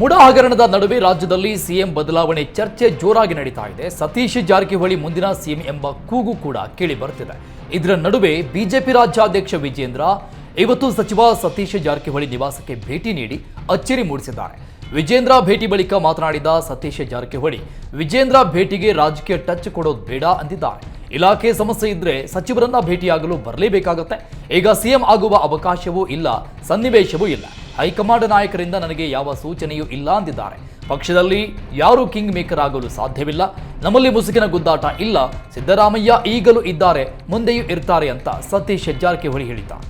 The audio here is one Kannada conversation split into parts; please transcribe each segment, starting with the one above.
ಮುಡ ಹಗರಣದ ನಡುವೆ ರಾಜ್ಯದಲ್ಲಿ ಸಿಎಂ ಬದಲಾವಣೆ ಚರ್ಚೆ ಜೋರಾಗಿ ನಡೀತಾ ಇದೆ. ಸತೀಶ್ ಜಾರಕಿಹೊಳಿ ಮುಂದಿನ ಸಿಎಂ ಎಂಬ ಕೂಗು ಕೂಡ ಕೇಳಿ ಬರ್ತಿದೆ ಇದರ ನಡುವೆ ಬಿಜೆಪಿ ರಾಜ್ಯಾಧ್ಯಕ್ಷ ವಿಜೇಂದ್ರ ಇವತ್ತು ಸಚಿವ ಸತೀಶ್ ಜಾರಕಿಹೊಳಿ ನಿವಾಸಕ್ಕೆ ಭೇಟಿ ನೀಡಿ ಅಚ್ಚರಿ ಮೂಡಿಸಿದ್ದಾರೆ. ವಿಜೇಂದ್ರ ಭೇಟಿ ಬಳಿಕ ಮಾತನಾಡಿದ ಸತೀಶ್ ಜಾರಕಿಹೊಳಿ ವಿಜೇಂದ್ರ ಭೇಟಿಗೆ ರಾಜಕೀಯ ಟಚ್ ಕೊಡೋದು ಬೇಡ ಅಂದಿದ್ದಾರೆ. ಇಲಾಖೆ ಸಮಸ್ಯೆ ಇದ್ರೆ ಸಚಿವರನ್ನ ಭೇಟಿಯಾಗಲು ಬರಲೇಬೇಕಾಗುತ್ತೆ. ಈಗ ಸಿಎಂ ಆಗುವ ಅವಕಾಶವೂ ಇಲ್ಲ, ಸನ್ನಿವೇಶವೂ ಇಲ್ಲ. ಹೈಕಮಾಂಡ್ ನಾಯಕರಿಂದ ನನಗೆ ಯಾವ ಸೂಚನೆಯೂ ಇಲ್ಲ ಅಂದಿದ್ದಾರೆ. ಪಕ್ಷದಲ್ಲಿ ಯಾರೂ ಕಿಂಗ್ ಮೇಕರ್ ಆಗಲು ಸಾಧ್ಯವಿಲ್ಲ. ನಮ್ಮಲ್ಲಿ ಮುಸುಕಿನ ಗುದ್ದಾಟ ಇಲ್ಲ. ಸಿದ್ದರಾಮಯ್ಯ ಈಗಲೂ ಇದ್ದಾರೆ. ಮುಂದೆಯೂ ಇರ್ತಾರೆ ಅಂತ ಸತೀಶ್ ಜಾರಕಿಹೊಳಿ ಹೇಳಿದ್ದಾರೆ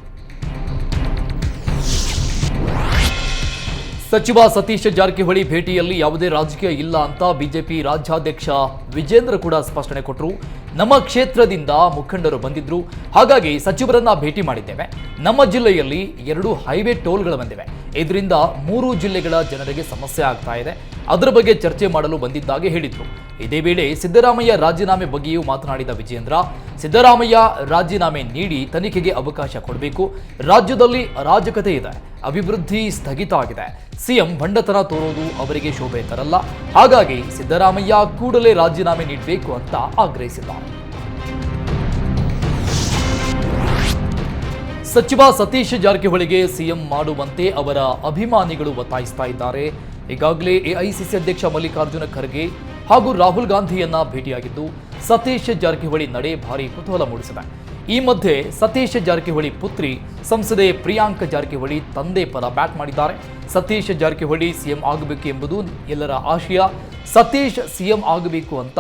ಸಚಿವ ಸತೀಶ್ ಜಾರಕಿಹೊಳಿ ಭೇಟಿಯಲ್ಲಿ ಯಾವುದೇ ರಾಜಕೀಯ ಇಲ್ಲ ಅಂತ ಬಿಜೆಪಿ ರಾಜ್ಯಾಧ್ಯಕ್ಷ ವಿಜೇಂದ್ರ ಕೂಡ ಸ್ಪಷ್ಟನೆ ಕೊಟ್ಟರು ನಮ್ಮ ಕ್ಷೇತ್ರದಿಂದ ಮುಖಂಡರು ಬಂದಿದ್ರು. ಹಾಗಾಗಿ ಸಚಿವರನ್ನ ಭೇಟಿ ಮಾಡಿದ್ದೇವೆ. ನಮ್ಮ ಜಿಲ್ಲೆಯಲ್ಲಿ ಎರಡು ಹೈವೇ ಟೋಲ್ಗಳು ಬಂದಿವೆ. ಇದರಿಂದ ಮೂರು ಜಿಲ್ಲೆಗಳ ಜನರಿಗೆ ಸಮಸ್ಯೆ ಆಗ್ತಾ ಇದೆ. ಅದರ ಬಗ್ಗೆ ಚರ್ಚೆ ಮಾಡಲು ಬಂದಿದ್ದಾಗಿ ಹೇಳಿದರು. ಇದೇ ವೇಳೆ ಸಿದ್ದರಾಮಯ್ಯ ರಾಜೀನಾಮೆ ಬಗ್ಗೆಯೂ ಮಾತನಾಡಿದ ವಿಜೇಂದ್ರ, ಸಿದ್ದರಾಮಯ್ಯ ರಾಜೀನಾಮೆ ನೀಡಿ ತನಿಖೆಗೆ ಅವಕಾಶ ಕೊಡಬೇಕು. ರಾಜ್ಯದಲ್ಲಿ ಅರಾಜಕತೆ ಇದೆ, ಅಭಿವೃದ್ಧಿ ಸ್ಥಗಿತ ಆಗಿದೆ. ಸಿಎಂ ಬಂಡತನ ತೋರೋದು ಅವರಿಗೆ ಶೋಭೆ ತರಲ್ಲ. ಹಾಗಾಗಿ ಸಿದ್ದರಾಮಯ್ಯ ಕೂಡಲೇ ರಾಜೀನಾಮೆ ನೀಡಬೇಕು ಅಂತ ಆಗ್ರಹಿಸಿದ್ದಾರೆ ಸಚಿವ ಸತೀಶ್ ಜಾರಕಿಹೊಳಿಗೆ ಸಿಎಂ ಮಾಡುವಂತೆ ಅವರ ಅಭಿಮಾನಿಗಳು ಒತ್ತಾಯಿಸ್ತಾ ಇದ್ದಾರೆ. ಈಗಾಗಲೇ ಎಐಸಿಸಿ ಅಧ್ಯಕ್ಷ ಮಲ್ಲಿಕಾರ್ಜುನ ಖರ್ಗೆ ಹಾಗೂ ರಾಹುಲ್ ಗಾಂಧಿಯನ್ನ ಭೇಟಿಯಾಗಿದ್ದು, ಸತೀಶ್ ಜಾರಕಿಹೊಳಿ ನಡೆ ಭಾರಿ ಕುತೂಹಲ ಮೂಡಿಸಿದೆ. ಈ ಮಧ್ಯೆ ಸತೀಶ್ ಜಾರಕಿಹೊಳಿ ಪುತ್ರಿ ಸಂಸದೆ ಪ್ರಿಯಾಂಕ ಜಾರಕಿಹೊಳಿ ತಂದೆ ಪರ ಬ್ಯಾಟ್ ಮಾಡಿದ್ದಾರೆ. ಸತೀಶ್ ಜಾರಕಿಹೊಳಿ ಸಿಎಂ ಆಗಬೇಕು ಎಂಬುದು ಎಲ್ಲರ ಆಶಯ. ಸತೀಶ್ ಸಿಎಂ ಆಗಬೇಕು ಅಂತ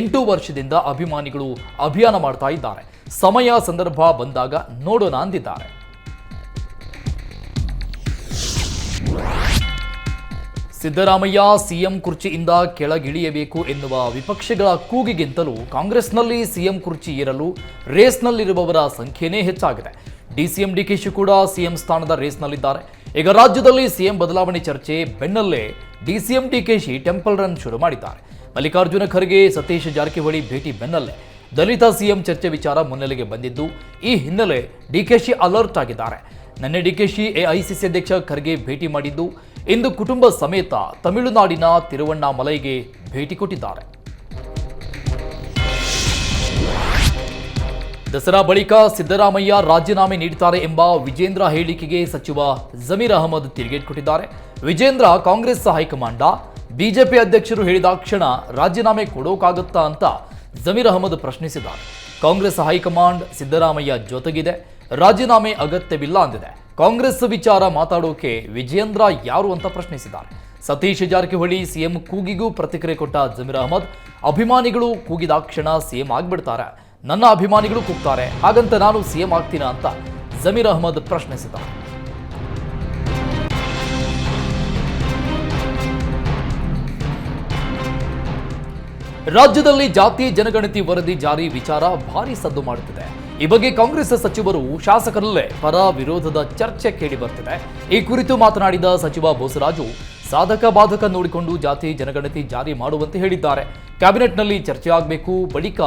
ಎಂಟು ವರ್ಷದಿಂದ ಅಭಿಮಾನಿಗಳು ಅಭಿಯಾನ ಮಾಡ್ತಾ ಇದ್ದಾರೆ. ಸಮಯ ಸಂದರ್ಭ ಬಂದಾಗ ನೋಡೋಣ ಅಂದಿದ್ದಾರೆ. ಸಿದ್ದರಾಮಯ್ಯ, ಸಿಎಂ ಕುರ್ಚಿಯಿಂದ ಕೆಳಗಿಳಿಯಬೇಕು ಎನ್ನುವ ವಿಪಕ್ಷಗಳ ಕೂಗಿಗಿಂತಲೂ ಕಾಂಗ್ರೆಸ್ನಲ್ಲಿ ಸಿಎಂ ಕುರ್ಚಿ ಏರಲು ರೇಸ್ನಲ್ಲಿರುವವರ ಸಂಖ್ಯೆನೇ ಹೆಚ್ಚಾಗಿದೆ. ಡಿಸಿಎಂ ಡಿಕೆಶಿ ಕೂಡ ಸಿಎಂ ಸ್ಥಾನದ ರೇಸ್ನಲ್ಲಿದ್ದಾರೆ. ಈಗ ರಾಜ್ಯದಲ್ಲಿ ಸಿಎಂ ಬದಲಾವಣೆ ಚರ್ಚೆ ಬೆನ್ನಲ್ಲೇ ಡಿಸಿಎಂ ಡಿಕೆಶಿ ಟೆಂಪಲ್ ರನ್ ಶುರು ಮಾಡಿದ್ದಾರೆ. ಮಲ್ಲಿಕಾರ್ಜುನ ಖರ್ಗೆ, ಸತೀಶ್ ಜಾರಕಿಹೊಳಿ ಭೇಟಿ ಬೆನ್ನಲ್ಲೇ ದಲಿತ ಸಿಎಂ ಚರ್ಚೆ ವಿಚಾರ ಮುನ್ನೆಲೆಗೆ ಬಂದಿದ್ದು, ಈ ಹಿನ್ನೆಲೆ ಡಿಕೆಶಿ ಅಲರ್ಟ್ ಆಗಿದ್ದಾರೆ. ನಿನ್ನೆ ಡಿಕೆಶಿ ಎಐಸಿಸಿ ಅಧ್ಯಕ್ಷ ಖರ್ಗೆ ಭೇಟಿ ಮಾಡಿದ್ದು, ಇಂದು ಕುಟುಂಬ ಸಮೇತ ತಮಿಳುನಾಡಿನ ತಿರುವಣ್ಣಾಮಲೈಗೆ ಭೇಟಿ ಕೊಟ್ಟಿದ್ದಾರೆ. ದಸರಾ ಬಳಿಕ ಸಿದ್ದರಾಮಯ್ಯ ರಾಜೀನಾಮೆ ನೀಡುತ್ತಾರೆ ಎಂಬ ವಿಜೇಂದ್ರ ಹೇಳಿಕೆಗೆ ಸಚಿವ ಜಮೀರ್ ಅಹಮದ್ ತಿರುಗೇಟ್ ಕೊಟ್ಟಿದ್ದಾರೆ. ವಿಜೇಂದ್ರ ಕಾಂಗ್ರೆಸ್ ಹೈಕಮಾಂಡ, ಬಿಜೆಪಿ ಅಧ್ಯಕ್ಷರು ಹೇಳಿದ ಕ್ಷಣ ರಾಜೀನಾಮೆ ಕೊಡೋಕಾಗುತ್ತಾ ಅಂತ ಜಮೀರ್ ಅಹಮದ್ ಪ್ರಶ್ನಿಸಿದ್ದಾರೆ. ಕಾಂಗ್ರೆಸ್ ಹೈಕಮಾಂಡ್ ಸಿದ್ದರಾಮಯ್ಯ ಜೊತೆಗಿದೆ. ರಾಜೀನಾಮೆ ಅಗತ್ಯವಿಲ್ಲ ಅಂದಿದೆ. ಕಾಂಗ್ರೆಸ್ ವಿಚಾರ ಮಾತಾಡೋಕೆ ವಿಜೇಂದ್ರ ಯಾರು ಅಂತ ಪ್ರಶ್ನಿಸಿದ್ದಾರೆ. ಸತೀಶ್ ಜಾರಕಿಹೊಳಿ ಸಿಎಂ ಕೂಗಿಗೂ ಪ್ರತಿಕ್ರಿಯೆ ಕೊಟ್ಟ ಜಮೀರ್ ಅಹಮದ್, ಅಭಿಮಾನಿಗಳು ಕೂಗಿದಾಕ್ಷಣ ಸಿಎಂ ಆಗ್ಬಿಡ್ತಾರೆ. ನನ್ನ ಅಭಿಮಾನಿಗಳು ಕೂಗ್ತಾರೆ. ಹಾಗಂತ ನಾನು ಸಿಎಂ ಆಗ್ತೀನ ಅಂತ ಜಮೀರ್ ಅಹಮದ್ ಪ್ರಶ್ನಿಸಿದ್ದಾರೆ. ರಾಜ್ಯದಲ್ಲಿ ಜಾತಿ ಜನಗಣತಿ ವರದಿ ಜಾರಿ ವಿಚಾರ ಭಾರಿ ಸದ್ದು ಮಾಡುತ್ತಿದೆ. ಈ ಬಗ್ಗೆ ಕಾಂಗ್ರೆಸ್ ಸಚಿವರು ಶಾಸಕರಲ್ಲೇ ಪರ ವಿರೋಧದ ಚರ್ಚೆ ಕೇಳಿ ಬರ್ತಿದೆ. ಈ ಕುರಿತು ಮಾತನಾಡಿದ ಸಚಿವ ಬೋಸರಾಜು ಸಾಧಕ ಬಾಧಕ ನೋಡಿಕೊಂಡು ಜಾತಿ ಜನಗಣತಿ ಜಾರಿ ಮಾಡುವಂತೆ ಹೇಳಿದ್ದಾರೆ. ಕ್ಯಾಬಿನೆಟ್ನಲ್ಲಿ ಚರ್ಚೆ ಆಗಬೇಕು, ಬಳಿಕ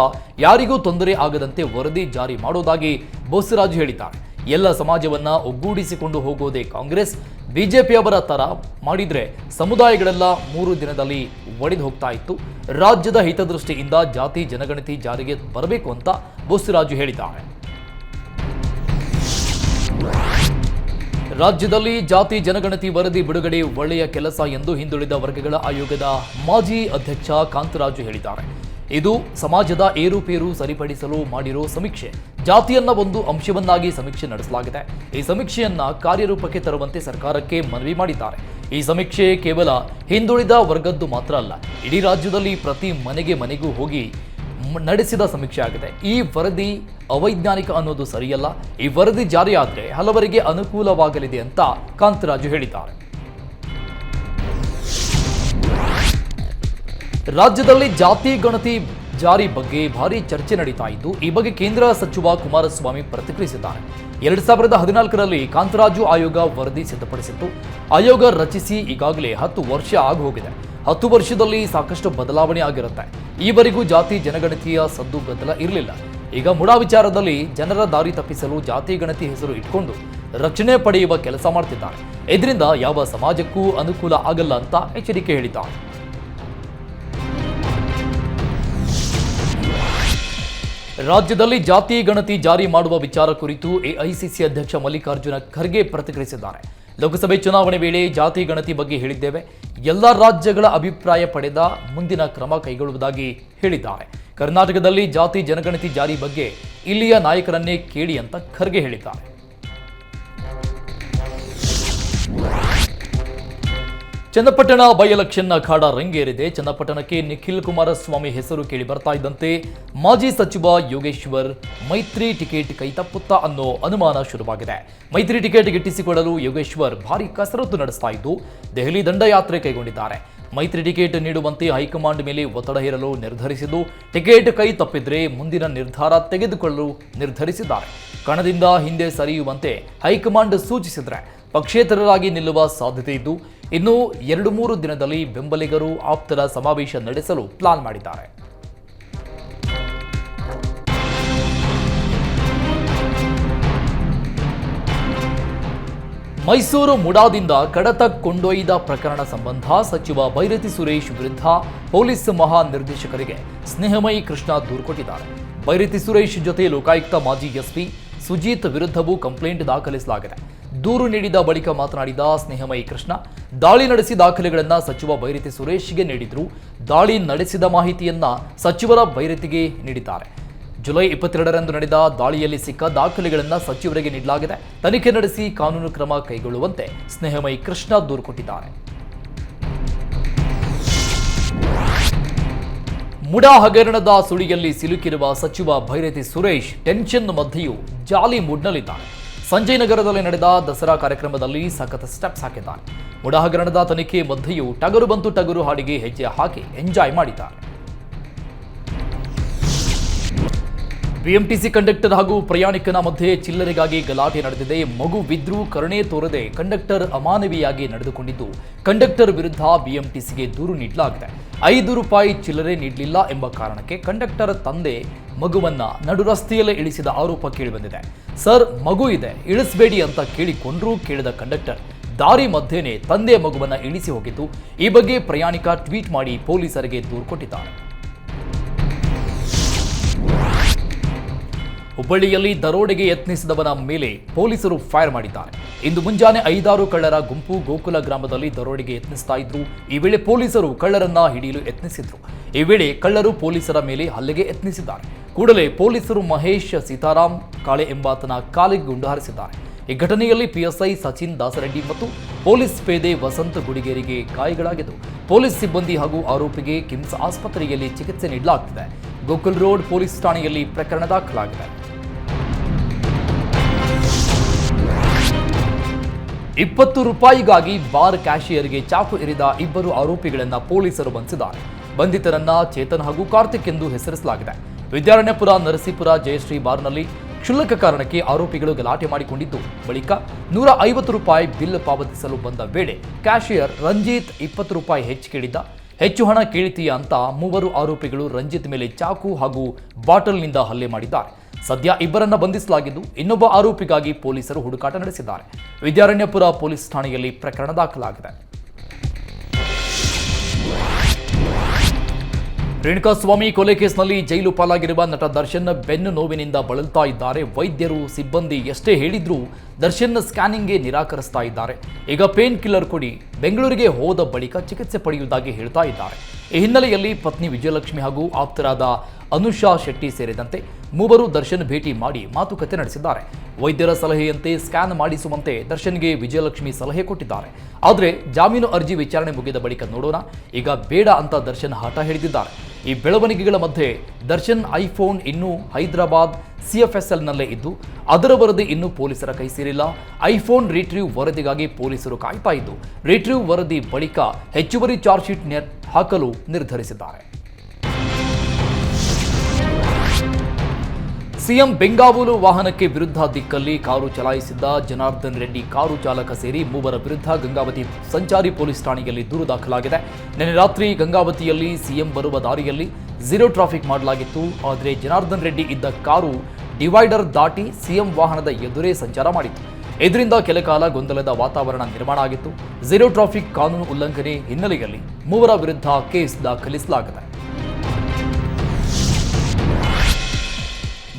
ಯಾರಿಗೂ ತೊಂದರೆ ಆಗದಂತೆ ವರದಿ ಜಾರಿ ಮಾಡೋದಾಗಿ ಬೋಸರಾಜು ಹೇಳಿದ್ದಾರೆ. ಎಲ್ಲ ಸಮಾಜವನ್ನ ಒಗ್ಗೂಡಿಸಿಕೊಂಡು ಹೋಗೋದೇ ಕಾಂಗ್ರೆಸ್. ಬಿಜೆಪಿಯವರ ತರ ಮಾಡಿದ್ರೆ ಸಮುದಾಯಗಳೆಲ್ಲ ಮೂರು ದಿನದಲ್ಲಿ ಒಡೆದು ಹೋಗ್ತಾ ಇತ್ತು. ರಾಜ್ಯದ ಹಿತದೃಷ್ಟಿಯಿಂದ ಜಾತಿ ಜನಗಣತಿ ಜಾರಿಗೆ ಬರಬೇಕು ಅಂತ ಬೋಸಿರಾಜು ಹೇಳಿದ್ದಾರೆ. ರಾಜ್ಯದಲ್ಲಿ ಜಾತಿ ಜನಗಣತಿ ವರದಿ ಬಿಡುಗಡೆ ಒಳ್ಳೆಯ ಕೆಲಸ ಎಂದು ಹಿಂದುಳಿದ ವರ್ಗಗಳ ಆಯೋಗದ ಮಾಜಿ ಅಧ್ಯಕ್ಷ ಕಾಂತರಾಜು ಹೇಳಿದ್ದಾರೆ. ಇದು ಸಮಾಜದ ಏರುಪೇರು ಸರಿಪಡಿಸಲು ಮಾಡಿರೋ ಸಮೀಕ್ಷೆ. ಜಾತಿಯನ್ನ ಒಂದು ಅಂಶವನ್ನಾಗಿ ಸಮೀಕ್ಷೆ ನಡೆಸಲಾಗಿದೆ. ಈ ಸಮೀಕ್ಷೆಯನ್ನ ಕಾರ್ಯರೂಪಕ್ಕೆ ತರುವಂತೆ ಸರ್ಕಾರಕ್ಕೆ ಮನವಿ ಮಾಡಿದ್ದಾರೆ. ಈ ಸಮೀಕ್ಷೆ ಕೇವಲ ಹಿಂದುಳಿದ ವರ್ಗದ್ದು ಮಾತ್ರ ಅಲ್ಲ, ಇಡೀ ರಾಜ್ಯದಲ್ಲಿ ಪ್ರತಿ ಮನೆಗೆ ಮನೆಗೂ ಹೋಗಿ ನಡೆಸಿದ ಸಮೀಕ್ಷೆ ಆಗಿದೆ. ಈ ವರದಿ ಅವೈಜ್ಞಾನಿಕ ಅನ್ನೋದು ಸರಿಯಲ್ಲ, ಈ ವರದಿ ಜಾರಿಯಾದರೆ ಹಲವರಿಗೆ ಅನುಕೂಲವಾಗಲಿದೆ ಅಂತ ಕಾಂತರಾಜು ಹೇಳಿದ್ದಾರೆ. ರಾಜ್ಯದಲ್ಲಿ ಜಾತಿ ಗಣತಿ ಜಾರಿ ಬಗ್ಗೆ ಭಾರಿ ಚರ್ಚೆ ನಡೀತಾ ಇದ್ದು, ಈ ಬಗ್ಗೆ ಕೇಂದ್ರ ಸಚಿವ ಕುಮಾರಸ್ವಾಮಿ ಪ್ರತಿಕ್ರಿಯಿಸಿದ್ದಾರೆ. ಎರಡ್ ಸಾವಿರದ ಹದಿನಾಲ್ಕರಲ್ಲಿ ಕಾಂತರಾಜು ಆಯೋಗ ವರದಿ ಸಿದ್ಧಪಡಿಸಿತ್ತು. ಆಯೋಗ ರಚಿಸಿ ಈಗಾಗಲೇ ಹತ್ತು ವರ್ಷ ಆಗಿ ಹೋಗಿದೆ ಹತ್ತು ವರ್ಷದಲ್ಲಿ ಸಾಕಷ್ಟು ಬದಲಾವಣೆ ಆಗಿರುತ್ತೆ. ಈವರೆಗೂ ಜಾತಿ ಜನಗಣತಿಯ ಸದ್ದು ಗದ್ದಲ ಇರಲಿಲ್ಲ. ಈಗ ಮುಡಾ ವಿಚಾರದಲ್ಲಿ ಜನರ ದಾರಿ ತಪ್ಪಿಸಲು ಜಾತಿ ಗಣತಿ ಹೆಸರು ಇಟ್ಕೊಂಡು ರಕ್ಷಣೆ ಪಡೆಯುವ ಕೆಲಸ ಮಾಡ್ತಿದ್ದಾರೆ. ಇದರಿಂದ ಯಾವ ಸಮಾಜಕ್ಕೂ ಅನುಕೂಲ ಆಗಲ್ಲ ಅಂತ ಎಚ್ಚರಿಕೆ ಹೇಳಿದ್ದಾರೆ. ರಾಜ್ಯದಲ್ಲಿ ಜಾತಿ ಗಣತಿ ಜಾರಿ ಮಾಡುವ ವಿಚಾರ ಕುರಿತು ಎಐಸಿಸಿ ಅಧ್ಯಕ್ಷ ಮಲ್ಲಿಕಾರ್ಜುನ ಖರ್ಗೆ ಪ್ರತಿಕ್ರಿಯಿಸಿದ್ದಾರೆ. ಲೋಕಸಭೆ ಚುನಾವಣೆ ವೇಳೆ ಜಾತಿ ಗಣತಿ ಬಗ್ಗೆ ಹೇಳಿದ್ದೇವೆ. ಎಲ್ಲ ರಾಜ್ಯಗಳ ಅಭಿಪ್ರಾಯ ಪಡೆದ ಮುಂದಿನ ಕ್ರಮ ಕೈಗೊಳ್ಳುವುದಾಗಿ ಹೇಳಿದ್ದಾರೆ. ಕರ್ನಾಟಕದಲ್ಲಿ ಜಾತಿ ಜನಗಣತಿ ಜಾರಿ ಬಗ್ಗೆ ಇಲ್ಲಿಯ ನಾಯಕರನ್ನೇ ಕೇಳಿ ಅಂತ ಖರ್ಗೆ ಹೇಳಿದ್ದಾರೆ. ಚನ್ನಪಟ್ಟಣ ಬೈ ಎಲೆಕ್ಷನ್ ಅಖಾಡ ರಂಗೇರಿದೆ. ಚನ್ನಪಟ್ಟಣಕ್ಕೆ ನಿಖಿಲ್ ಕುಮಾರಸ್ವಾಮಿ ಹೆಸರು ಕೇಳಿ ಬರ್ತಾ ಇದ್ದಂತೆ ಮಾಜಿ ಸಚಿವ ಯೋಗೇಶ್ವರ್ ಮೈತ್ರಿ ಟಿಕೆಟ್ ಕೈತಪ್ಪುತ್ತಾ ಅನ್ನೋ ಅನುಮಾನ ಶುರುವಾಗಿದೆ. ಮೈತ್ರಿ ಟಿಕೆಟ್ ಗಿಟ್ಟಿಸಿಕೊಳ್ಳಲು ಯೋಗೇಶ್ವರ್ ಭಾರಿ ಕಸರತ್ತು ನಡೆಸ್ತಾ ಇದ್ದು, ದೆಹಲಿ ದಂಡಯಾತ್ರೆ ಕೈಗೊಂಡಿದ್ದಾರೆ. ಮೈತ್ರಿ ಟಿಕೆಟ್ ನೀಡುವಂತೆ ಹೈಕಮಾಂಡ್ ಮೇಲೆ ಒತ್ತಡ ಹೇರಲು ನಿರ್ಧರಿಸಿದ್ದು, ಟಿಕೆಟ್ ಕೈ ತಪ್ಪಿದ್ರೆ ಮುಂದಿನ ನಿರ್ಧಾರ ತೆಗೆದುಕೊಳ್ಳಲು ನಿರ್ಧರಿಸಿದ್ದಾರೆ. ಕಣದಿಂದ ಹಿಂದೆ ಸರಿಯುವಂತೆ ಹೈಕಮಾಂಡ್ ಸೂಚಿಸಿದ್ರೆ ಪಕ್ಷೇತರರಾಗಿ ನಿಲ್ಲುವ ಸಾಧ್ಯತೆ ಇದ್ದು ಇನ್ನು ಎರಡು ಮೂರು ದಿನದಲ್ಲಿ ಬೆಂಬಲಿಗರು ಆಪ್ತರ ಸಮಾವೇಶ ನಡೆಸಲು ಪ್ಲಾನ್ ಮಾಡಿದ್ದಾರೆ. ಮೈಸೂರು ಮುಡಾದಿಂದ ಕಡತ ಕೊಂಡೊಯ್ದ ಪ್ರಕರಣ ಸಂಬಂಧ ಸಚಿವ ಬೈರತಿ ಸುರೇಶ್ ವಿರುದ್ಧ ಪೊಲೀಸ್ ಮಹಾನಿರ್ದೇಶಕರಿಗೆ ಸ್ನೇಹಮಯಿ ಕೃಷ್ಣ ದೂರು ಕೊಟ್ಟಿದ್ದಾರೆ ಬೈರತಿ ಸುರೇಶ್ ಜೊತೆ ಲೋಕಾಯುಕ್ತ ಮಾಜಿ ಎಸ್ಪಿ ಸುಜೀತ್ ವಿರುದ್ಧವೂ ಕಂಪ್ಲೇಂಟ್ ದಾಖಲಿಸಲಾಗಿದೆ. ದೂರು ನೀಡಿದ ಬಳಿಕ ಮಾತನಾಡಿದ ಸ್ನೇಹಮಯಿ ಕೃಷ್ಣ, ದಾಳಿ ನಡೆಸಿ ದಾಖಲೆಗಳನ್ನು ಸಚಿವ ಬೈರತಿ ಸುರೇಶ್ಗೆ ನೀಡಿದ್ರು. ದಾಳಿ ನಡೆಸಿದ ಮಾಹಿತಿಯನ್ನ ಸಚಿವರ ಬೈರತಿಗೆ ನೀಡಿದ್ದಾರೆ. ಜುಲೈ ಇಪ್ಪತ್ತೆರಡರಂದು ನಡೆದ ದಾಳಿಯಲ್ಲಿ ಸಿಕ್ಕ ದಾಖಲೆಗಳನ್ನು ಸಚಿವರಿಗೆ ನೀಡಲಾಗಿದೆ. ತನಿಖೆ ನಡೆಸಿ ಕಾನೂನು ಕ್ರಮ ಕೈಗೊಳ್ಳುವಂತೆ ಸ್ನೇಹಮಯಿ ಕೃಷ್ಣ ದೂರು ಕೊಟ್ಟಿದ್ದಾರೆ. ಮುಡಾ ಹಗರಣದ ಸುಳಿಯಲ್ಲಿ ಸಿಲುಕಿರುವ ಸಚಿವ ಭೈರತಿ ಸುರೇಶ್ ಟೆನ್ಷನ್ ಮಧ್ಯೆಯೂ ಜಾಲಿ ಮೂಡ್ನಲ್ಲಿದ್ದಾರೆ. ಸಂಜಯ್ ನಗರದಲ್ಲಿ ನಡೆದ ದಸರಾ ಕಾರ್ಯಕ್ರಮದಲ್ಲಿ ಸಖತ್ ಸ್ಟೆಪ್ಸ್ ಹಾಕಿದ್ದಾರೆ ಉಡಾಹಗರಣದ ಹಗರಣದ ತನಿಖೆ ಮಧ್ಯೆಯೂ ಟಗರು ಬಂತು ಟಗರು ಹಾಡಿಗೆ ಹೆಜ್ಜೆ ಹಾಕಿ ಎಂಜಾಯ್ ಮಾಡಿದ್ದಾರೆ. ಬಿಎಂಟಿಸಿ ಕಂಡಕ್ಟರ್ ಹಾಗೂ ಪ್ರಯಾಣಿಕನ ಮಧ್ಯೆ ಚಿಲ್ಲರೆಗಾಗಿ ಗಲಾಟೆ ನಡೆದಿದೆ. ಮಗು ಬಿದ್ರೂ ಕರುಣೆ ತೋರದೆ ಕಂಡಕ್ಟರ್ ಅಮಾನವೀಯಾಗಿ ನಡೆದುಕೊಂಡಿದ್ದು, ಕಂಡಕ್ಟರ್ ವಿರುದ್ಧ ಬಿಎಂಟಿಸಿಗೆ ದೂರು ನೀಡಲಾಗಿದೆ. ಐದು ರೂಪಾಯಿ ಚಿಲ್ಲರೆ ನೀಡಲಿಲ್ಲ ಎಂಬ ಕಾರಣಕ್ಕೆ ಕಂಡಕ್ಟರ್ ತಂದೆ ಮಗುವನ್ನ ನಡು ರಸ್ತೆಯಲ್ಲೇ ಇಳಿಸಿದ ಆರೋಪ ಕೇಳಿಬಂದಿದೆ. ಸರ್, ಮಗು ಇದೆ, ಇಳಿಸಬೇಡಿ ಅಂತ ಕೇಳಿಕೊಂಡ್ರೂ ಕೇಳಿದ ಕಂಡಕ್ಟರ್, ದಾರಿ ಮಧ್ಯೆನೇ ತಂದೆ ಮಗುವನ್ನ ಇಳಿಸಿ ಹೋಗಿದ್ದು, ಈ ಬಗ್ಗೆ ಪ್ರಯಾಣಿಕ ಟ್ವೀಟ್ ಮಾಡಿ ಪೊಲೀಸರಿಗೆ ದೂರು ಕೊಟ್ಟಿದ್ದಾರೆ. ಹುಬ್ಬಳ್ಳಿಯಲ್ಲಿ ದರೋಡೆಗೆ ಯತ್ನಿಸಿದವನ ಮೇಲೆ ಪೊಲೀಸರು ಫೈರ್ ಮಾಡಿದ್ದಾರೆ. ಇಂದು ಮುಂಜಾನೆ ಐದಾರು ಕಳ್ಳರ ಗುಂಪು ಗೋಕುಲ ಗ್ರಾಮದಲ್ಲಿ ದರೋಡೆಗೆ ಯತ್ನಿಸ್ತಾ ಇದ್ರು. ಈ ವೇಳೆ ಪೊಲೀಸರು ಕಳ್ಳರನ್ನ ಹಿಡಿಯಲು ಯತ್ನಿಸಿದ್ರು. ಈ ವೇಳೆ ಕಳ್ಳರು ಪೊಲೀಸರ ಮೇಲೆ ಹಲ್ಲೆಗೆ ಯತ್ನಿಸಿದ್ದಾರೆ. ಕೂಡಲೇ ಪೊಲೀಸರು ಮಹೇಶ್ ಸೀತಾರಾಮ್ ಕಾಳೆ ಎಂಬಾತನ ಕಾಲಿಗೆ ಗುಂಡು ಹಾರಿಸಿದ್ದಾರೆ. ಈ ಘಟನೆಯಲ್ಲಿ ಪಿಎಸ್ಐ ಸಚಿನ್ ದಾಸರೆಡ್ಡಿ ಮತ್ತು ಪೊಲೀಸ್ ಪೇದೆ ವಸಂತ ಗುಡಿಗೇರಿಗೆ ಗಾಯಗಳಾಗಿದ್ದು, ಪೊಲೀಸ್ ಸಿಬ್ಬಂದಿ ಹಾಗೂ ಆರೋಪಿಗೆ ಕಿಮ್ಸ್ ಆಸ್ಪತ್ರೆಯಲ್ಲಿ ಚಿಕಿತ್ಸೆ ನೀಡಲಾಗ್ತಿದೆ. ಗೋಕುಲ್ ರೋಡ್ ಪೊಲೀಸ್ ಠಾಣೆಯಲ್ಲಿ ಪ್ರಕರಣ ದಾಖಲಾಗಿದೆ. ಇಪ್ಪತ್ತು ರೂಪಾಯಿಗಾಗಿ ಬಾರ್ ಕ್ಯಾಶಿಯರ್ಗೆ ಚಾಕು ಇರಿದ ಇಬ್ಬರು ಆರೋಪಿಗಳನ್ನ ಪೊಲೀಸರು ಬಂಧಿಸಿದ್ದಾರೆ. ಬಂಧಿತರನ್ನ ಚೇತನ್ ಹಾಗೂ ಕಾರ್ತಿಕ್ ಎಂದು ಹೆಸರಿಸಲಾಗಿದೆ. ವಿದ್ಯಾರಣ್ಯಪುರ, ನರಸೀಪುರ, ಜಯಶ್ರೀ ಬಾರ್ನಲ್ಲಿ ಕ್ಷುಲ್ಲಕ ಕಾರಣಕ್ಕೆ ಆರೋಪಿಗಳು ಗಲಾಟೆ ಮಾಡಿಕೊಂಡಿದ್ದು, ಬಳಿಕ ನೂರ ಐವತ್ತು ರೂಪಾಯಿ ಬಿಲ್ ಪಾವತಿಸಲು ಬಂದ ವೇಳೆ ಕ್ಯಾಶಿಯರ್ ರಂಜಿತ್ ಇಪ್ಪತ್ತು ರೂಪಾಯಿ ಹೆಚ್ಚು ಕೇಳಿದ್ದ. ಹೆಚ್ಚು ಹಣ ಕೇಳಿತೀಯಾ ಅಂತ ಮೂವರು ಆರೋಪಿಗಳು ರಂಜಿತ್ ಮೇಲೆ ಚಾಕು ಹಾಗೂ ಬಾಟಲ್ನಿಂದ ಹಲ್ಲೆ ಮಾಡಿದ್ದಾರೆ. ಸದ್ಯ ಇಬ್ಬರನ್ನ ಬಂಧಿಸಲಾಗಿದ್ದು ಇನ್ನೊಬ್ಬ ಆರೋಪಿಗಾಗಿ ಪೊಲೀಸರು ಹುಡುಕಾಟ ನಡೆಸಿದ್ದಾರೆ. ವಿದ್ಯಾರಣ್ಯಪುರ ಪೊಲೀಸ್ ಠಾಣೆಯಲ್ಲಿ ಪ್ರಕರಣ ದಾಖಲಾಗಿದೆ. ರೇಣುಕಾಸ್ವಾಮಿ ಕೊಲೆ ಕೇಸ್ನಲ್ಲಿ ಜೈಲು ಪಾಲಾಗಿರುವ ನಟ ದರ್ಶನ್ ಬೆನ್ನು ನೋವಿನಿಂದ ಬಳಲ್ತಾ ಇದ್ದಾರೆ. ವೈದ್ಯರು, ಸಿಬ್ಬಂದಿ ಎಷ್ಟೇ ಹೇಳಿದ್ರೂ ದರ್ಶನ್ ಸ್ಕ್ಯಾನಿಂಗ್ಗೆ ನಿರಾಕರಿಸ್ತಾ ಇದ್ದಾರೆ. ಈಗ ಪೇನ್ ಕಿಲ್ಲರ್ ಕೊಡಿ, ಬೆಂಗಳೂರಿಗೆ ಹೋದ ಬಳಿಕ ಚಿಕಿತ್ಸೆ ಪಡೆಯುವುದಾಗಿ ಹೇಳ್ತಾ ಇದ್ದಾರೆ. ಈ ಹಿನ್ನೆಲೆಯಲ್ಲಿ ಪತ್ನಿ ವಿಜಯಲಕ್ಷ್ಮಿ ಹಾಗೂ ಆಪ್ತರಾದ ಅನುಷಾ ಶೆಟ್ಟಿ ಸೇರಿದಂತೆ ಮೂವರು ದರ್ಶನ್ ಭೇಟಿ ಮಾಡಿ ಮಾತುಕತೆ ನಡೆಸಿದ್ದಾರೆ. ವೈದ್ಯರ ಸಲಹೆಯಂತೆ ಸ್ಕ್ಯಾನ್ ಮಾಡಿಸುವಂತೆ ದರ್ಶನ್ಗೆ ವಿಜಯಲಕ್ಷ್ಮಿ ಸಲಹೆ ಕೊಟ್ಟಿದ್ದಾರೆ. ಆದರೆ ಜಾಮೀನು ಅರ್ಜಿ ವಿಚಾರಣೆ ಮುಗಿದ ಬಳಿಕ ನೋಡೋಣ. ಈಗ ಬೇಡ ಅಂತ ದರ್ಶನ್ ಹಠ ಹಿಡಿದಿದ್ದಾರೆ. ಈ ಬೆಳವಣಿಗೆಗಳ ಮಧ್ಯೆ ದರ್ಶನ್ ಐಫೋನ್ ಇನ್ನೂ ಹೈದರಾಬಾದ್ ಸಿಎಫ್ಎಸ್ಎಲ್ನಲ್ಲೇ ಇದ್ದು, ಅದರ ವರದಿ ಇನ್ನೂ ಪೊಲೀಸರ ಕೈ ಸೇರಿಲ್ಲ. ಐಫೋನ್ ರಿಟ್ರೀವ್ ವರದಿಗಾಗಿ ಪೊಲೀಸರು ಕಾಯ್ತಾ ಇದ್ದು, ರಿಟ್ರೀವ್ ವರದಿ ಬಳಿಕ ಹೆಚ್ಚುವರಿ ಚಾರ್ಜ್ ಶೀಟ್ ಹಾಕಲು ನಿರ್ಧರಿಸಿದ್ದಾರೆ. ಸಿಎಂ ಬೆಂಗಾವಲು ವಾಹನಕ್ಕೆ ವಿರುದ್ಧ ದಿಕ್ಕಲ್ಲಿ ಕಾರು ಚಲಾಯಿಸಿದ್ದ ಜನಾರ್ದನ್ ರೆಡ್ಡಿ ಕಾರು ಚಾಲಕ ಸೇರಿ ಮೂವರ ವಿರುದ್ಧ ಗಂಗಾವತಿ ಸಂಚಾರಿ ಪೊಲೀಸ್ ಠಾಣೆಯಲ್ಲಿ ದೂರು ದಾಖಲಾಗಿದೆ. ನಿನ್ನೆ ರಾತ್ರಿ ಗಂಗಾವತಿಯಲ್ಲಿ ಸಿಎಂ ಬರುವ ದಾರಿಯಲ್ಲಿ ಝೀರೋ ಟ್ರಾಫಿಕ್ ಮಾಡಲಾಗಿತ್ತು. ಆದರೆ ಜನಾರ್ದನ್ ರೆಡ್ಡಿ ಇದ್ದ ಕಾರು ಡಿವೈಡರ್ ದಾಟಿ ಸಿಎಂ ವಾಹನದ ಎದುರೇ ಸಂಚಾರ ಮಾಡಿತ್ತು. ಇದರಿಂದ ಕೆಲಕಾಲ ಗೊಂದಲದ ವಾತಾವರಣ ನಿರ್ಮಾಣ ಆಗಿತ್ತು. ಝೀರೋ ಟ್ರಾಫಿಕ್ ಕಾನೂನು ಉಲ್ಲಂಘನೆ ಹಿನ್ನೆಲೆಯಲ್ಲಿ ಮೂವರ ವಿರುದ್ಧ ಕೇಸ್ ದಾಖಲಿಸಲಾಗಿದೆ.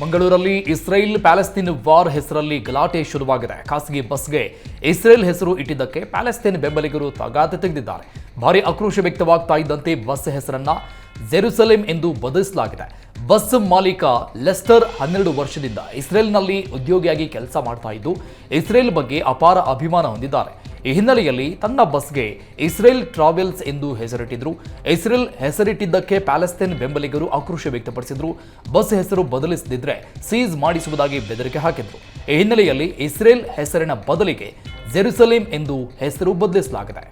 ಮಂಗಳೂರಲ್ಲಿ ಇಸ್ರೇಲ್ ಪ್ಯಾಲೆಸ್ತೀನ್ ವಾರ್ ಹೆಸರಲ್ಲಿ ಗಲಾಟೆ ಶುರುವಾಗಿದೆ. ಖಾಸಗಿ ಬಸ್ಗೆ ಇಸ್ರೇಲ್ ಹೆಸರು ಇಟ್ಟಿದ್ದಕ್ಕೆ ಪ್ಯಾಲೆಸ್ತೀನ್ ಬೆಂಬಲಿಗರು ತಗಾದೆ ತೆಗೆದಿದ್ದಾರೆ. ಭಾರಿ ಆಕ್ರೋಶ ವ್ಯಕ್ತವಾಗ್ತಾ ಇದ್ದಂತೆ ಬಸ್ ಹೆಸರನ್ನ ಜೆರುಸಲೇಂ ಎಂದು ಬದಲಿಸಲಾಗಿದೆ. ಬಸ್ ಮಾಲೀಕ ಲೆಸ್ಟರ್ ಹನ್ನೆರಡು ವರ್ಷದಿಂದ ಇಸ್ರೇಲ್ನಲ್ಲಿ ಉದ್ಯೋಗಿಯಾಗಿ ಕೆಲಸ ಮಾಡ್ತಾ ಇದ್ದು, ಇಸ್ರೇಲ್ ಬಗ್ಗೆ ಅಪಾರ ಅಭಿಮಾನ ಹೊಂದಿದ್ದಾರೆ. ಈ ಹಿನ್ನೆಲೆಯಲ್ಲಿ ತನ್ನ ಬಸ್ಗೆ ಇಸ್ರೇಲ್ ಟ್ರಾವೆಲ್ಸ್ ಎಂದು ಹೆಸರಿಟ್ಟಿದ್ರು. ಇಸ್ರೇಲ್ ಹೆಸರಿಟ್ಟಿದ್ದಕ್ಕೆ ಪ್ಯಾಲೆಸ್ತೇನ್ ಬೆಂಬಲಿಗರು ಆಕ್ರೋಶ ವ್ಯಕ್ತಪಡಿಸಿದ್ರು. ಬಸ್ ಹೆಸರು ಬದಲಿಸದಿದ್ರೆ ಸೀಸ್ ಮಾಡಿಸುವುದಾಗಿ ಬೆದರಿಕೆ ಹಾಕಿದ್ರು. ಈ ಹಿನ್ನೆಲೆಯಲ್ಲಿ ಇಸ್ರೇಲ್ ಹೆಸರಿನ ಬದಲಿಗೆ ಜೆರುಸಲೇಂ ಎಂದು ಹೆಸರು ಬದಲಿಸಲಾಗಿದೆ.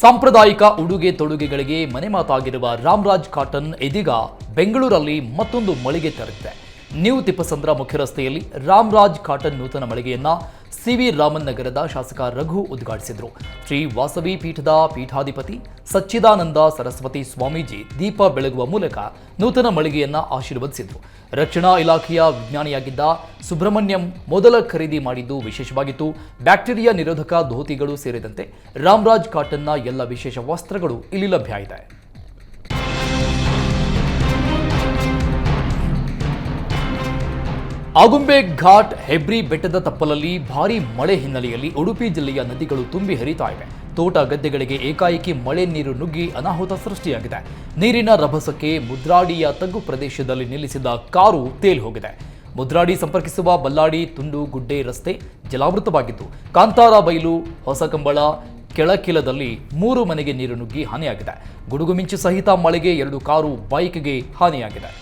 ಸಾಂಪ್ರದಾಯಿಕ ಉಡುಗೆ ತೊಡುಗೆಗಳಿಗೆ ಮನೆ ಮಾತಾಗಿರುವ ರಾಮ್ರಾಜ್ ಕಾಟನ್ ಇದೀಗ ಬೆಂಗಳೂರಲ್ಲಿ ಮತ್ತೊಂದು ಮಳಿಗೆ ತೆರೆದಿದೆ. ನ್ಯೂ ತಿಪ್ಪಸಂದ್ರ ಮುಖ್ಯರಸ್ತೆಯಲ್ಲಿ ರಾಮ್ರಾಜ್ ಕಾಟನ್ ನೂತನ ಮಳಿಗೆಯನ್ನ ಸಿವಿ ರಾಮನ್ ನಗರದ ಶಾಸಕ ರಘು ಉದ್ಘಾಟಿಸಿದರು. ಶ್ರೀ ವಾಸವಿ ಪೀಠದ ಪೀಠಾಧಿಪತಿ ಸಚ್ಚಿದಾನಂದ ಸರಸ್ವತಿ ಸ್ವಾಮೀಜಿ ದೀಪ ಬೆಳಗುವ ಮೂಲಕ ನೂತನ ಮಳಿಗೆಯನ್ನ ಆಶೀರ್ವದಿಸಿದರು. ರಕ್ಷಣಾ ಇಲಾಖೆಯ ವಿಜ್ಞಾನಿಯಾಗಿದ್ದ ಸುಬ್ರಹ್ಮಣ್ಯಂ ಮೊದಲ ಖರೀದಿ ಮಾಡಿದ್ದು ವಿಶೇಷವಾಗಿತ್ತು. ಬ್ಯಾಕ್ಟೀರಿಯಾ ನಿರೋಧಕ ಧೋತಿಗಳು ಸೇರಿದಂತೆ ರಾಮ್ರಾಜ್ ಕಾಟನ್ನ ಎಲ್ಲ ವಿಶೇಷ ವಸ್ತ್ರಗಳು ಇಲ್ಲಿ ಲಭ್ಯ ಇದೆ. ಆಗುಂಬೆ ಘಾಟ್ ಹೆಬ್ರಿ ಬೆಟ್ಟದ ತಪ್ಪಲಲ್ಲಿ ಭಾರೀ ಮಳೆ ಹಿನ್ನೆಲೆಯಲ್ಲಿ ಉಡುಪಿ ಜಿಲ್ಲೆಯ ನದಿಗಳು ತುಂಬಿ ಹರಿತಾ ಇವೆ. ತೋಟ ಗದ್ದೆಗಳಿಗೆ ಏಕಾಏಕಿ ಮಳೆ ನೀರು ನುಗ್ಗಿ ಅನಾಹುತ ಸೃಷ್ಟಿಯಾಗಿದೆ. ನೀರಿನ ರಭಸಕ್ಕೆ ಮುದ್ರಾಡಿಯ ತಗ್ಗು ಪ್ರದೇಶದಲ್ಲಿ ನಿಲ್ಲಿಸಿದ ಕಾರು ತೇಲಿ ಹೋಗಿದೆ. ಮುದ್ರಾಡಿ ಸಂಪರ್ಕಿಸುವ ಬಲ್ಲಾಡಿ, ತುಂಡು, ಗುಡ್ಡೆ ರಸ್ತೆ ಜಲಾವೃತವಾಗಿದ್ದು, ಕಾಂತಾರ ಬೈಲು, ಹೊಸಕಂಬಳ ಕೆಳಕಿಲದಲ್ಲಿ ಮೂರು ಮನೆಗೆ ನೀರು ನುಗ್ಗಿ ಹಾನಿಯಾಗಿದೆ. ಗುಡುಗು ಮಿಂಚು ಸಹಿತ ಮಳೆಗೆ ಎರಡು ಕಾರು ಬೈಕ್ಗೆ ಹಾನಿಯಾಗಿದೆ.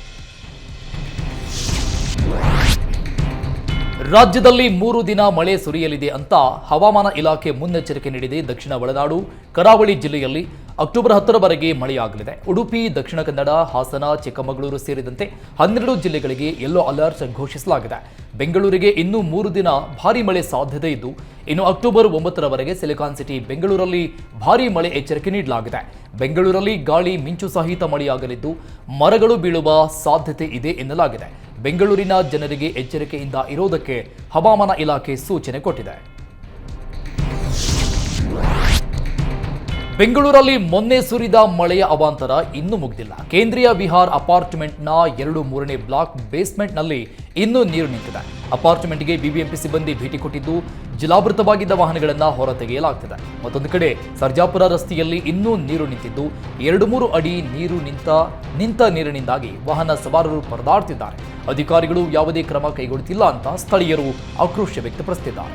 ರಾಜ್ಯದಲ್ಲಿ ಮೂರು ದಿನ ಮಳೆ ಸುರಿಯಲಿದೆ ಅಂತ ಹವಾಮಾನ ಇಲಾಖೆ ಮುನ್ನೆಚ್ಚರಿಕೆ ನೀಡಿದೆ. ದಕ್ಷಿಣ ಒಳನಾಡು, ಕರಾವಳಿ ಜಿಲ್ಲೆಯಲ್ಲಿ ಅಕ್ಟೋಬರ್ ಹತ್ತರವರೆಗೆ ಮಳೆಯಾಗಲಿದೆ. ಉಡುಪಿ, ದಕ್ಷಿಣ ಕನ್ನಡ, ಹಾಸನ, ಚಿಕ್ಕಮಗಳೂರು ಸೇರಿದಂತೆ ಹನ್ನೆರಡು ಜಿಲ್ಲೆಗಳಿಗೆ ಯೆಲ್ಲೋ ಅಲರ್ಟ್ ಘೋಷಿಸಲಾಗಿದೆ. ಬೆಂಗಳೂರಿಗೆ ಇನ್ನೂ ಮೂರು ದಿನ ಭಾರಿ ಮಳೆ ಸಾಧ್ಯತೆ ಇದ್ದು, ಇನ್ನು ಅಕ್ಟೋಬರ್ ಒಂಬತ್ತರವರೆಗೆ ಸಿಲಿಕಾನ್ ಸಿಟಿ, ಬೆಂಗಳೂರಲ್ಲಿ ಭಾರಿ ಮಳೆ ಎಚ್ಚರಿಕೆ ನೀಡಲಾಗಿದೆ. ಬೆಂಗಳೂರಲ್ಲಿ ಗಾಳಿ ಮಿಂಚು ಸಹಿತ ಮಳೆಯಾಗಲಿದ್ದು, ಮರಗಳು ಬೀಳುವ ಸಾಧ್ಯತೆ ಇದೆ ಎನ್ನಲಾಗಿದೆ. ಬೆಂಗಳೂರಿನ ಜನರಿಗೆ ಎಚ್ಚರಿಕೆಯಿಂದ ಇರೋದಕ್ಕೆ ಹವಾಮಾನ ಇಲಾಖೆ ಸೂಚನೆ ಕೊಟ್ಟಿದೆ. ಬೆಂಗಳೂರಲ್ಲಿ ಮೊನ್ನೆ ಸುರಿದ ಮಳೆಯ ಅವಾಂತರ ಇನ್ನೂ ಮುಗಿದಿಲ್ಲ. ಕೇಂದ್ರೀಯ ವಿಹಾರ್ ಅಪಾರ್ಟ್ಮೆಂಟ್ನ ಎರಡು ಮೂರನೇ ಬ್ಲಾಕ್ ಬೇಸ್ಮೆಂಟ್ನಲ್ಲಿ ಇನ್ನೂ ನೀರು ನಿಂತಿದೆ. ಅಪಾರ್ಟ್ಮೆಂಟ್ಗೆ ಬಿಬಿಎಂಪಿ ಸಿಬ್ಬಂದಿ ಭೇಟಿ ಕೊಟ್ಟಿದ್ದು ಜಲಾವೃತವಾಗಿದ್ದ ವಾಹನಗಳನ್ನು ಹೊರತೆಗೆಯಲಾಗ್ತಿದೆ. ಮತ್ತೊಂದು ಕಡೆ ಸರ್ಜಾಪುರ ರಸ್ತೆಯಲ್ಲಿ ಇನ್ನೂ ನೀರು ನಿಂತಿದ್ದು ಎರಡು ಮೂರು ಅಡಿ ನೀರು ನಿಂತ ನಿಂತ ನೀರಿನಿಂದಾಗಿ ವಾಹನ ಸವಾರರು ಪರದಾಡ್ತಿದ್ದಾರೆ. ಅಧಿಕಾರಿಗಳು ಯಾವುದೇ ಕ್ರಮ ಕೈಗೊಳ್ಳುತ್ತಿಲ್ಲ ಅಂತ ಸ್ಥಳೀಯರು ಆಕ್ರೋಶ ವ್ಯಕ್ತಪಡಿಸುತ್ತಿದ್ದಾರೆ